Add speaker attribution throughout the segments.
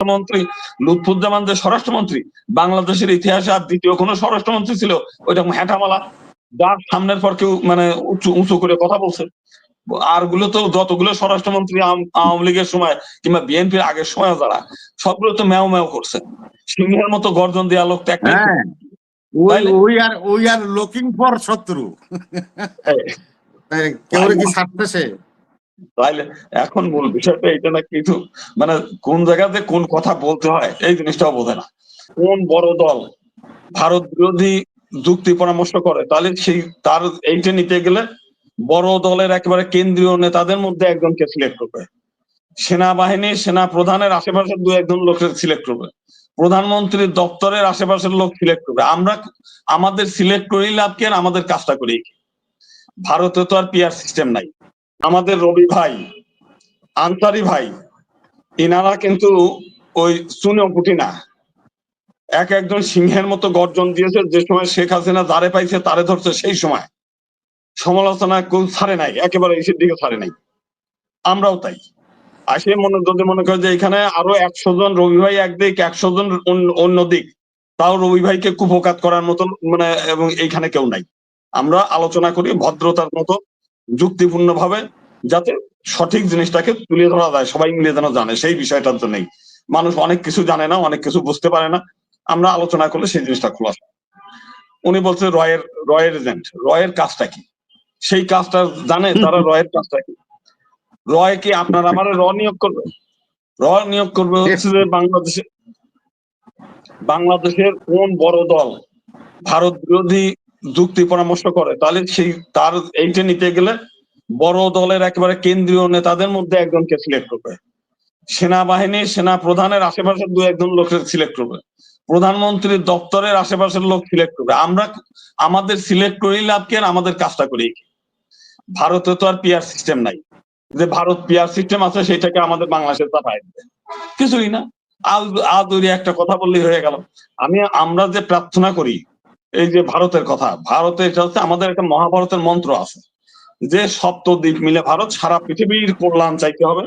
Speaker 1: স্বরাষ্ট্রমন্ত্রী লুৎফুজ্জামান যে স্বরাষ্ট্রমন্ত্রী বাংলাদেশের ইতিহাসে আর দ্বিতীয় কোনো স্বরাষ্ট্রমন্ত্রী ছিল ওইটা হ্যাঁটামালা যার সামনের পর কেউ মানে উঁচু উঁচু করে কথা বলছে। আরগুলো তো যতগুলো স্বরাষ্ট্রমন্ত্রী আওয়ামী লীগের সময় কিংবা বিএনপির আগের সময় যারা সবগুলো তো ম্যাও ম্যাও করছে। সিংহের মতো গর্জন দেওয়া লোক তো একটা
Speaker 2: হ্যাঁ। ওই ওই আর ওই আর লুকিং ফর শত্রু। কেউ কি ছাড়তেছে?
Speaker 1: তাইলে এখন মূল বিষয়টা এটা না কিছু মানে কোন জায়গাতে কোন কথা বলতে হয়, এই জিনিসটাও বোঝে না। কোন বড় দল ভারত বিরোধী যুক্তি পরামর্শ করে, তাহলে সেই তার এইটা নিতে গেলে বড় দলের একেবারে কেন্দ্রীয় নেতাদের মধ্যে একজনকে সিলেক্ট করবে। সেনাবাহিনী সেনা প্রধানের আশেপাশের দু একজন লোকের সিলেক্ট করবে। প্রধানমন্ত্রীর দপ্তরের আশেপাশের লোক সিলেক্ট করবে। আমরা আমাদের সিলেক্ট করেই লাভ কি আর আমাদের কাজটা করি ভারতে তো আর পিআর সিস্টেম নাই। আমাদের রবি ভাই, আনসারি ভাই, ইনারা কিন্তু ওই সুনে পুটি না। এক একজন সিংহের মতো গর্জন দিয়েছে, যে সময় শেখ হাসিনা যারে পাইছে তারে ধরছে সেই সময়। সমালোচনা কেউ ছাড়ে নাই, একেবারে এসের দিকে ছাড়ে নাই। আমরাও তাই। আসে মনে, যদি মনে করে যে এখানে আরও একশো জন রবি ভাই একদিক, একশো জন অন্য দিক, তাও রবি ভাইকে কুপকাত করার মতন মানে এবং এইখানে কেউ নাই। আমরা আলোচনা করি ভদ্রতার মতো যুক্তিপূর্ণ ভাবে যাতে সঠিক জিনিসটাকে তুলে ধরা যায়, সবাই মিলে যেন জানে, সেই বিষয়টার জন্যই মানুষ অনেক কিছু জানে না, অনেক কিছু বুঝতে পারে না। আমরা আলোচনা করলে সেই জিনিসটা খোলা। উনি বলছে রয়ের রয়ের এজেন্ট, রয়ের কাজটা কি? সেই কাজটা জানে তারা রয়ের কাজটা কি? রয় কি আপনার আমার র নিয়োগ করবে? র নিয়োগ করবে হচ্ছে যে বাংলাদেশে, বাংলাদেশের কোন বড় দল ভারত বিরোধী যুক্তি পরামর্শ করে, তাহলে সেই তার এইটা নিতে গেলে বড় দলের একেবারে কেন্দ্রীয় নেতাদের মধ্যে একজনকে সিলেক্ট করবে। সেনাবাহিনী সেনা প্রধানের আশেপাশের দু একজন লোক সিলেক্ট করবে। প্রধানমন্ত্রীর দপ্তরের আশেপাশের লোক সিলেক্ট করবে। আমরা আমাদের সিলেক্ট করেই লাভ কি আর আমাদের কাজটা করি? ভারতে তো আর পিআর সিস্টেম নাই। যে ভারত পিআর সিস্টেম আছে সেটাকে আমাদের বাংলাদেশে চাপাই দেবে। কিছুই না। ওই একটা কথা বললেই হয়ে গেল। আমি আমরা যে প্রার্থনা করি এই যে ভারতের কথা, ভারতে এটা হচ্ছে আমাদের একটা মহাভারতের মন্ত্র আছে যে সপ্তদ্বীপ মিলে ভারত, সারা পৃথিবীর কল্যাণ চাইতে হবে,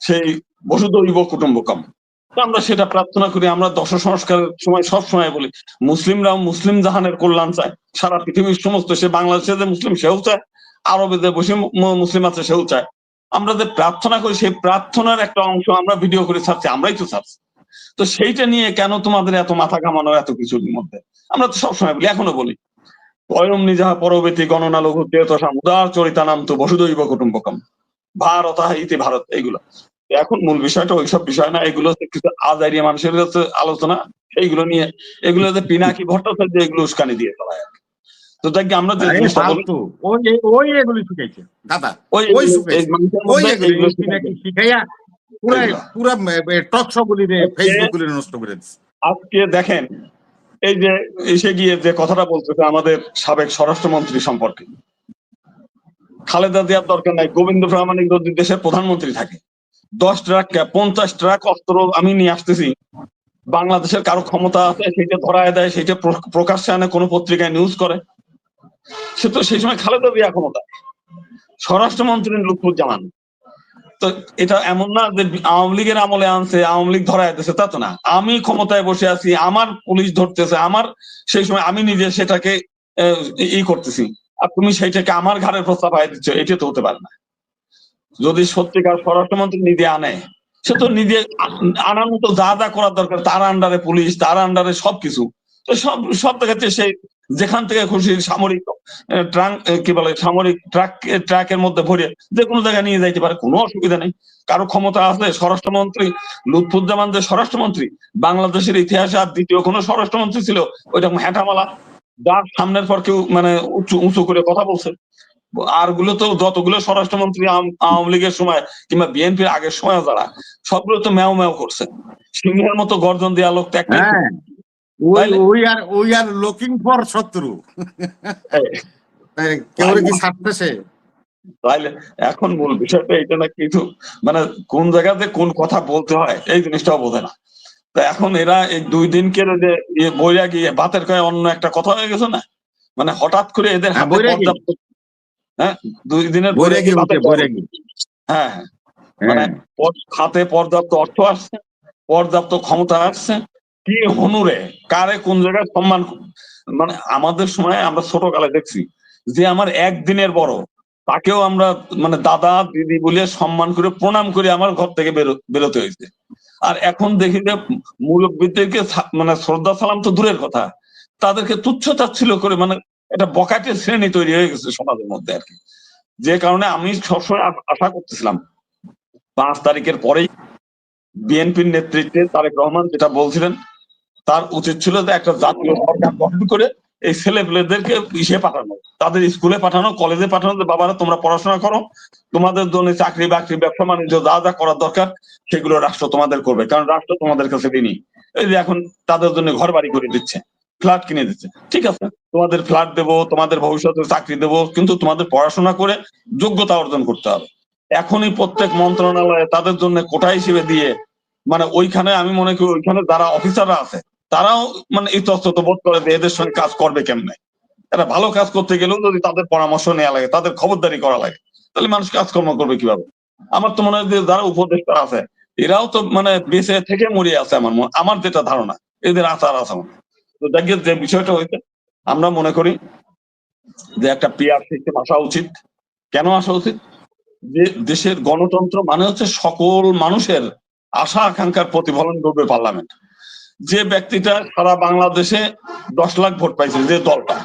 Speaker 1: সেই বসুদৈব কুটুম্বকম। আমরা সেটা প্রার্থনা করি, আমরা দশ সংস্কারের সময় সব সময় বলি, মুসলিমরাও মুসলিম জাহানের কল্যাণ চায়, সারা পৃথিবীর সমস্ত, সে বাংলাদেশে যে মুসলিম সেও চায়, আরবে যে বসে মুসলিম আছে সেও চায়। আমরা যে প্রার্থনা করি, সেই প্রার্থনার একটা অংশ আমরা ভিডিও করে ছাড়ছি আমরাই তো ছাড়ছি তো সেইটা নিয়ে কেন তোমাদের এত মাথা ঘামানো এত কিছুর মধ্যে? আমরা তো সবসময় বলি এখনও বলি। অয়ম নিজাহা পরবর্তী গণনা লঘু তেতসাম উদার চরিতা নাম তো বসুদৈব কুটুম্বকম। ভারত ইতি ভারত এইগুলো। এখন মূল বিষয়টা ওইসব বিষয় না এগুলো হচ্ছে কিছু আজারিয়া মানুষের আলোচনা। এইগুলো নিয়ে এগুলো যে পিনাকি ভট্টাচার্য এগুলো উস্কানি দিয়ে চলায় আর তো তাই কি আমরা যে জিনিসটা বলি
Speaker 2: ওই ওই এগুলি শিখাইছে। দাদা
Speaker 1: ওই
Speaker 2: ওই
Speaker 1: এই
Speaker 2: পুরা পুরা টক নষ্ট করে
Speaker 1: আজকে দেখেন এই যে এসে গিয়ে যে কথাটা বলতেছে আমাদের সাবেক স্বরাষ্ট্রমন্ত্রী সম্পর্কে। খালেদা জিয়ার দরকার নাই গোবিন্দ প্রামাণিক যদি দেশের প্রধানমন্ত্রী থাকে। দশ ট্রাক পঞ্চাশ ট্রাক অস্ত্র আমি নিয়ে আসতেছি। বাংলাদেশের কারও ক্ষমতা আছে সেটা ধরায় দেয় সেটা প্র- প্রকাশ্যে আনে কোনো পত্রিকায় নিউজ করে। সে তো সেই সময় খালেদা জিয়া ক্ষমতা। স্বরাষ্ট্রমন্ত্রী লুৎফুজ্জামান তো এটা এমন না যে আওয়ামী লীগের আমলে আনছে, আওয়ামী লীগ ধরায় দিয়েছে তা তো না। আমি ক্ষমতায় বসে আছি, আমার পুলিশ ধরতেছে, আমার সেই সময় আমি নিজে সেটাকে ই করতেছি। আর তুমি সেইটাকে আমার ঘাড়ের প্রস্তাব আয় দিচ্ছ, এটা তো হতে পারে না। যদি সত্যিকার স্বরাষ্ট্রমন্ত্রী নিজে আনে, সে তো নিজে আনার মতো যা যা করার দরকার, তার আন্ডারে পুলিশ, তার আন্ডারে সবকিছু। তো সব সব দেখাচ্ছে সে যেখান থেকে খুশি সামরিক ট্রাঙ্ক কি বলে, সামরিক ট্রাক ট্রাকের মধ্যে ভরে যে কোনো জায়গায় নিয়ে যাইতে পারে, কোনো অসুবিধা নেই। কারও ক্ষমতা আছে স্বরাষ্ট্রমন্ত্রী, লুৎফুজ্জামান যে স্বরাষ্ট্রমন্ত্রী, বাংলাদেশের ইতিহাসে আর দ্বিতীয় কোনো স্বরাষ্ট্রমন্ত্রী ছিল, ওইটা হ্যাঁটামালা যার সামনের পর কেউ মানে উঁচু উঁচু করে কথা বলছে। আরগুলো তো যতগুলো স্বরাষ্ট্রমন্ত্রী আওয়ামী লীগের সময় কিংবা বিএনপির আগের সময় যারা, সবগুলো তো ম্যাও ম্যাও করছে। সিংহের মতো গর্জন দেওয়া লোক তো একটাই
Speaker 2: ওই আর ওই আর লুকিং ফর শত্রু। কেউ কি ছাড়তেছে
Speaker 1: তাইলে এখন মূল বিষয়টা এটা না কিছু মানে কোন জায়গাতে কোন কথা বলতে হয় এই জিনিসটাও বোঝে না। তো এখন এরা এই দুই দিনকে যে ইয়ে বইয়া গিয়ে বাতের কয়ে অন্য একটা কথা হয়ে গেছে না? মানে হঠাৎ করে এদের
Speaker 2: হ্যাঁ,
Speaker 1: হাতে পর্যাপ্ত হ্যাঁ? দুই দিনের
Speaker 2: উঠে
Speaker 1: বাতের হ্যাঁ হ্যাঁ। মানে
Speaker 2: হ্যাঁ।
Speaker 1: খাতে পর্যাপ্ত অর্থ আসছে পর্যাপ্ত ক্ষমতা আসছে কি হনুরে? কারে কোন জায়গায় সম্মান মানে আমাদের সময় আমরা ছোটকালে দেখছি যে আমার একদিনের বড়, তাকেও আমরা মানে দাদা, দিদি বলে সম্মান করে, প্রণাম করে আমার ঘর থেকে বেরো- বেরোতে হয়েছে আর এখন দেখি যে মুরব্বীদেরকে মানে শ্রদ্ধা সালাম তো দূরের কথা, তাদেরকে তুচ্ছ তাচ্ছিল করে মানে একটা বকাটের শ্রেণি তৈরি হয়ে গেছে সমাজের মধ্যে আর কি। যে কারণে আমি সবসময় আশা করতেছিলাম, পাঁচ তারিখের পরেই বিএনপির নেতৃত্বে তারেক রহমান যেটা বলছিলেন তার উচিত ছিল যে একটা জাতীয় সরকার গঠন করে এই ছেলে পেলেদেরকে ইসে পাঠানো, তাদের স্কুলে পাঠানো, কলেজে পাঠানো যে, বাবারা, তোমরা পড়াশোনা করো, তোমাদের জন্য চাকরি, বাকরি, ব্যবসা, বাণিজ্য যা যা করার দরকার, সেগুলো রাষ্ট্র তোমাদের করবে, কারণ রাষ্ট্র তোমাদের কাছে ঋণী। এই যে এখন তাদের জন্য ঘর বাড়ি করে দিচ্ছে, ফ্ল্যাট কিনে দিচ্ছে। ঠিক আছে, তোমাদের ফ্ল্যাট দেবো, তোমাদের ভবিষ্যতে চাকরি দেবো, কিন্তু তোমাদের পড়াশোনা করে যোগ্যতা অর্জন করতে হবে। এখনই প্রত্যেক মন্ত্রণালয়ে তাদের জন্য কোটা হিসেবে দিয়ে মানে ওইখানে আমি মনে করি ওইখানে যারা অফিসাররা আছে তারাও মানে ইতস্তত বোধ করে যে এদের সঙ্গে কাজ করবে কেমনে? একটা ভালো কাজ করতে গেলেও যদি তাদের পরামর্শ নেওয়া লাগে, তাদের খবরদারি করা লাগে, তাহলে মানুষ কাজকর্ম করবে কীভাবে? আমার তো মনে হয় যে যারা উপদেষ্টা আছে, এরাও তো মানে বেঁচে থেকে মরিয়ে আছে আমার আমার যেটা ধারণা, এদের আচার আছে মনে তো দেখে যে বিষয়টা হয়েছে, আমরা মনে করি যে একটা পিআর সিস্টেম আসা উচিত। কেন আসা উচিত? যে দেশের গণতন্ত্র মানে হচ্ছে সকল মানুষের আশা আকাঙ্ক্ষার প্রতিফলন করবে পার্লামেন্ট। যে ব্যক্তিটা সারা বাংলাদেশে দশ লাখ ভোট পাইছে, যে দলটা,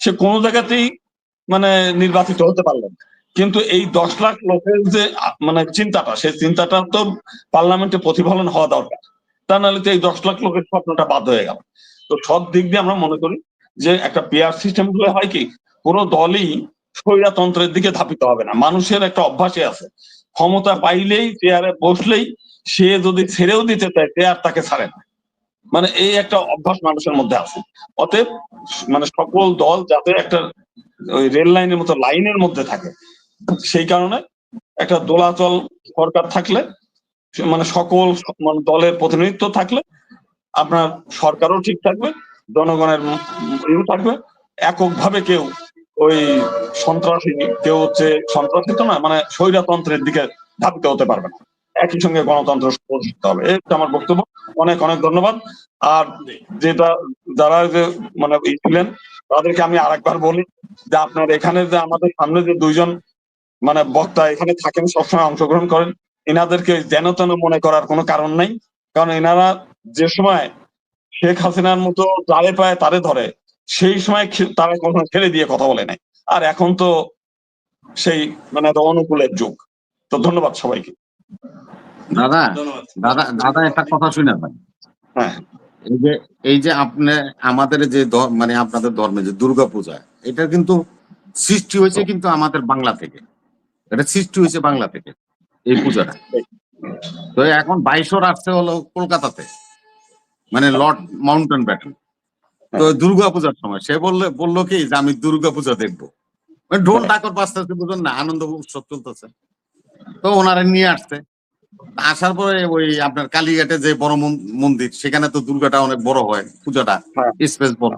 Speaker 1: সে কোন জায়গাতেই মানে নির্বাচিত হতে পারলেন কিন্তু এই দশ লাখ লোকের যে মানে চিন্তাটা, সেই চিন্তাটা তো পার্লামেন্টে প্রতিফলন হওয়া দরকার। তা নাহলে তো এই দশ লাখ লোকের স্বপ্নটা বাদ হয়ে গেল। তো সব দিক দিয়ে আমরা মনে করি যে একটা পেয়ার সিস্টেমগুলো হয় কি, কোনো দলই স্বৈরাতন্ত্রের দিকে ধাপিত হবে না। মানুষের একটা অভ্যাসে আছে। ক্ষমতা পাইলেই চেয়ারে বসলেই সে যদি ছেড়েও দিতে চায় চেয়ার তাকে ছাড়ে না। মানে এই একটা অভ্যাস মানুষের মধ্যে আছে। অতএব মানে সকল দল যাতে একটা ওই রেল লাইনের মতো লাইনের মধ্যে থাকে, সেই কারণে একটা দোলাচল সরকার থাকলে মানে সকল মানে দলের প্রতিনিধিত্ব থাকলে, আপনার সরকারও ঠিক থাকবে, জনগণের ইয়েও থাকবে। এককভাবে কেউ ওই সন্ত্রাসী, কেউ হচ্ছে সন্ত্রাসী তো না মানে স্বৈরাতন্ত্রের দিকে ধাবিত হতে পারবে না। একই সঙ্গে গণতন্ত্র প্রতিষ্ঠিত হবে। হচ্ছে আমার বক্তব্য। অনেক অনেক ধন্যবাদ। আর যেটা, যারা যে মানে ছিলেন, তাদেরকে আমি আরেকবার বলি যে আপনার এখানে যে আমাদের সামনে যে দুইজন মানে বক্তা এখানে থাকেন, সবসময় অংশগ্রহণ করেন, এনাদেরকে যেন তেন মনে করার কোনো কারণ নাই। কারণ এনারা যে সময় শেখ হাসিনার মতো যারে পায় তারে ধরে, সেই সময় তারা কখনো ছেড়ে দিয়ে কথা বলে নাই। আর এখন তো সেই মানে অনুকূলের যুগ। তো ধন্যবাদ সবাইকে।
Speaker 2: দাদা দাদা দাদা একটা কথা শুনে ভাই
Speaker 1: হ্যাঁ।
Speaker 2: এই যে এই যে আপনি আমাদের যে মানে আপনাদের ধর্মে যে দুর্গা পূজা এটা কিন্তু সৃষ্টি হয়েছে কিন্তু আমাদের বাংলা থেকে। এটা সৃষ্টি হয়েছে বাংলা থেকে এই পূজাটা। তো এখন বাইশর আসছে হলো কলকাতাতে মানে লর্ড মাউন্টেন ব্যাটন তো দুর্গা পূজার সময় সে বললে বলল কি যে আমি দুর্গা পূজা দেখব। মানে ঢোল ডাকর বাজতেছে বুঝলেন না? আনন্দ উৎসব চলতেছে। তো ওনারা নিয়ে আসছে। আসার পরে ওই আপনার কালীঘাটে যে বড় মন্দির সেখানে তো দুর্গাটা অনেক বড় হয় পূজাটা
Speaker 1: হ্যাঁ।
Speaker 2: স্পেস বড়।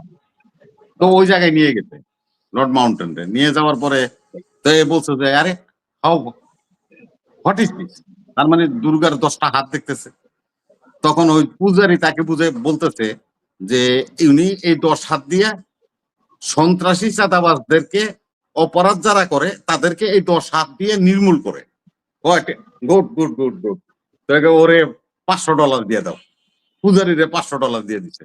Speaker 2: তো ওই জায়গায় নিয়ে গেছে লর্ড মাউন্টেন নিয়ে যাওয়ার পরে তো এ বলছে যে আরে হাউ হোয়াট ইজ দিস? তার মানে দুর্গার দশটা হাত দেখতেছে। তখন ওই পূজারি তাকে বুঝে বলতেছে যে উনি এই দশ হাত দিয়ে সন্ত্রাসী চাঁদাবাজদেরকে অপরাধ যারা করে তাদেরকে এই দশ হাত দিয়ে নির্মূল করে। Good good good good. তাকে ওরে পাঁচশো ডলার দিয়ে দাও। পূজারীরে পাঁচশো ডলার দিয়ে দিছে।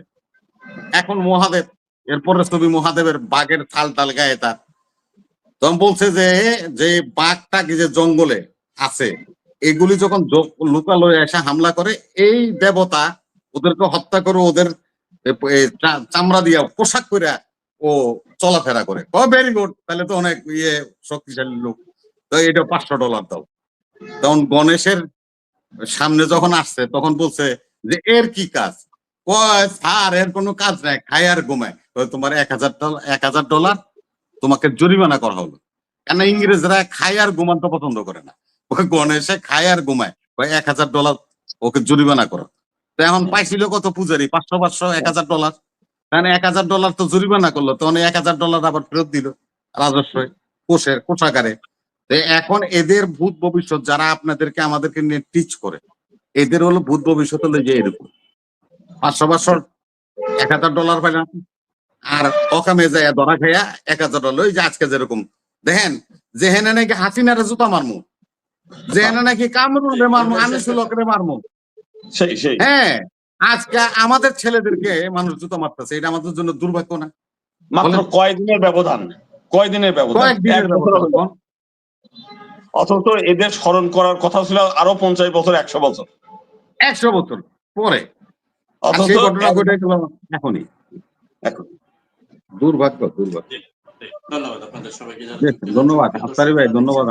Speaker 2: এখন মহাদেব, এরপরে ছবি মহাদেবের বাঘের থাল টাল গায়ে তার। তখন বলছে যে যে বাঘটা যে জঙ্গলে আছে, এগুলি যখন লোকালয়ে এসে হামলা করে, এই দেবতা ওদেরকে হত্যা করে ওদের চামড়া দিয়া পোশাক করে ও চলাফেরা করে। ভেরি গুড তাহলে তো অনেক ইয়ে শক্তিশালী লোক। তো এটা পাঁচশো ডলার দাও। তখন গণেশের সামনে যখন আসছে, তখন বলছে যে, এর কি কাজ? কয়, স্যার, এর কোনো কাজ নাই খায় আর ঘুমায় তোমার এক হাজার এক হাজার ডলার তোমাকে জরিমানা করা হলো। কেন ইংরেজরা খায় আর ঘুমাতে পছন্দ করে না? ওকে গণেশে খায় আর ঘুমায়। এক হাজার ডলার ওকে জরিমানা করো। তো এখন পাইছিল কত পূজারি? পাঁচশো পাঁচশো, এক হাজার ডলার। তাহলে এক হাজার ডলার তো জরিমানা করল, তখন এক হাজার ডলার আবার ফেরত দিল রাজস্ব কোষের কোষাগারে। এখন এদের ভূত ভবিষ্যৎ যারা আপনাদেরকে আমাদেরকে নিয়ে টিচ করে এদের হলো ভূত ভবিষ্যৎ হলো যে এরকম। পাঁচশো বছর এক হাজার ডলার পাইলাম আর অকামে যায় ধরা খাইয়া এক হাজার ডলার ওই যে আজকে যেরকম। দেখেন যেহেনে নাকি হাসিনারে জুতা মারমু যেহেনে নাকি কামরুলে মারমু আনিসুলকরে মারমু।
Speaker 1: সেই সেই।
Speaker 2: হ্যাঁ আজকে আমাদের ছেলেদেরকে মানুষ জুতা মারতেছে এটা আমাদের জন্য দুর্ভাগ্য না।
Speaker 1: মাত্র। কয়েকদিনের ব্যবধান? কয়েকদিনের ব্যবধান। অথচ এদের স্মরণ করার কথা ছিল আরও পঞ্চাশ বছর একশো বছর।
Speaker 2: একশো বছর পরে।
Speaker 1: অথচ
Speaker 2: ঘটনা ঘটে এখনই।
Speaker 1: এখন।
Speaker 2: দুর্ভাগ্য দুর্ভাগ্য।
Speaker 3: ধন্যবাদ আপনাদের সবাইকে
Speaker 2: ধন্যবাদ আফতারি ভাই ধন্যবাদ।